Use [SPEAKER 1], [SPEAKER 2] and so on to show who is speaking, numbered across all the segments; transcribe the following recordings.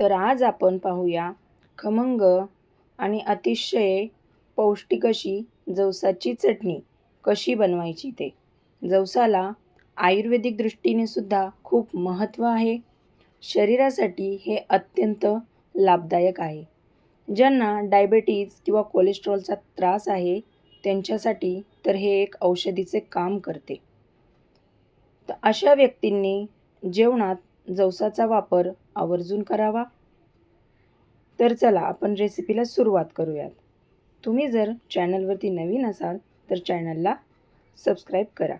[SPEAKER 1] तर आज आपण पाहूया खमंग आणि अतिशय पौष्टिक अशी जवसाची चटणी कशी बनवायची ते. जवसाला आयुर्वेदिक दृष्टीने सुद्धा खूप महत्त्व आहे. शरीरासाठी हे अत्यंत लाभदायक आहे. ज्यांना डायबेटीज किंवा कोलेस्ट्रॉलचा त्रास आहे त्यांच्यासाठी तर हे एक औषधीचे काम करते. तर अशा व्यक्तींनी जेवणात जवसाचा वापर आवर्जून करावा? तर चला आपण रेसिपीला सुरुवात करूयात. तुम्ही जर चॅनलवरती नवीन असाल तर चॅनलला सबस्क्राईब करा.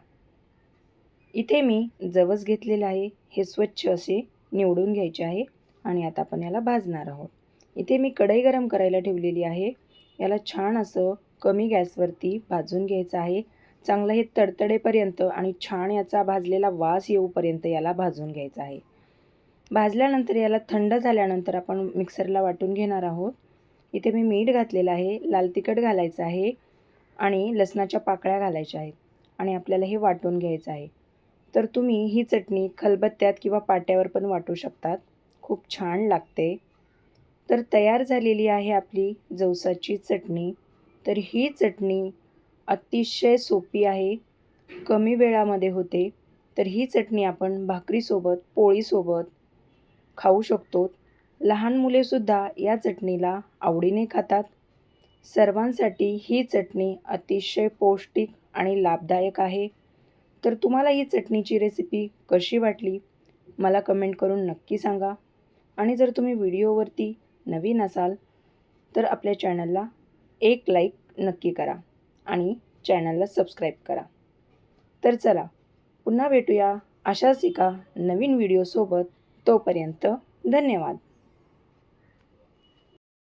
[SPEAKER 1] इथे मी जवस घेतलेलं आहे. हे स्वच्छ असे निवडून घ्यायचे आहे आणि आता आपण याला भाजणार आहोत. इथे मी कढई गरम करायला ठेवलेली आहे. याला छान असं कमी गॅसवरती भाजून घ्यायचं आहे. चांगलं हे तडतडेपर्यंत आणि छान याचा भाजलेला वास येऊपर्यंत याला भाजून घ्यायचा आहे. भाजल्यानंतर याला थंड झाल्यानंतर आपण मिक्सरला वाटून घेणार आहोत. इथे मी मीठ घातलेलं आहे लाल तिखट घालायचं आहे आणि लसणाच्या पाकळ्या घालायच्या आहेत आणि आपल्याला हे वाटून घ्यायचं आहे. तर तुम्ही ही चटणी खलबत्त्यात किंवा पाट्यावर पण वाटू शकतात. खूप छान लागते. तर तयार झालेली आहे आपली जवसाची चटणी. तर ही चटणी अतिशय सोपी आहे. कमी वेळामध्ये होते. तर ही चटणी आपण भाकरीसोबत पोळीसोबत खाऊ शकतो. लहान मुलेसुद्धा या चटणीला आवडीने खातात. सर्वांसाठी ही चटणी अतिशय पौष्टिक आणि लाभदायक आहे. तर तुम्हाला ही चटणीची रेसिपी कशी वाटली? मला कमेंट करून नक्की सांगा. आणि जर तुम्ही व्हिडिओवरती नवीन असाल तर आपल्या चॅनलला एक लाईक नक्की करा आणि चॅनलला सबस्क्राईब करा. तर चला पुन्हा भेटूया अशाच एका नवीन व्हिडिओसोबत तोपर्यंत धन्यवाद.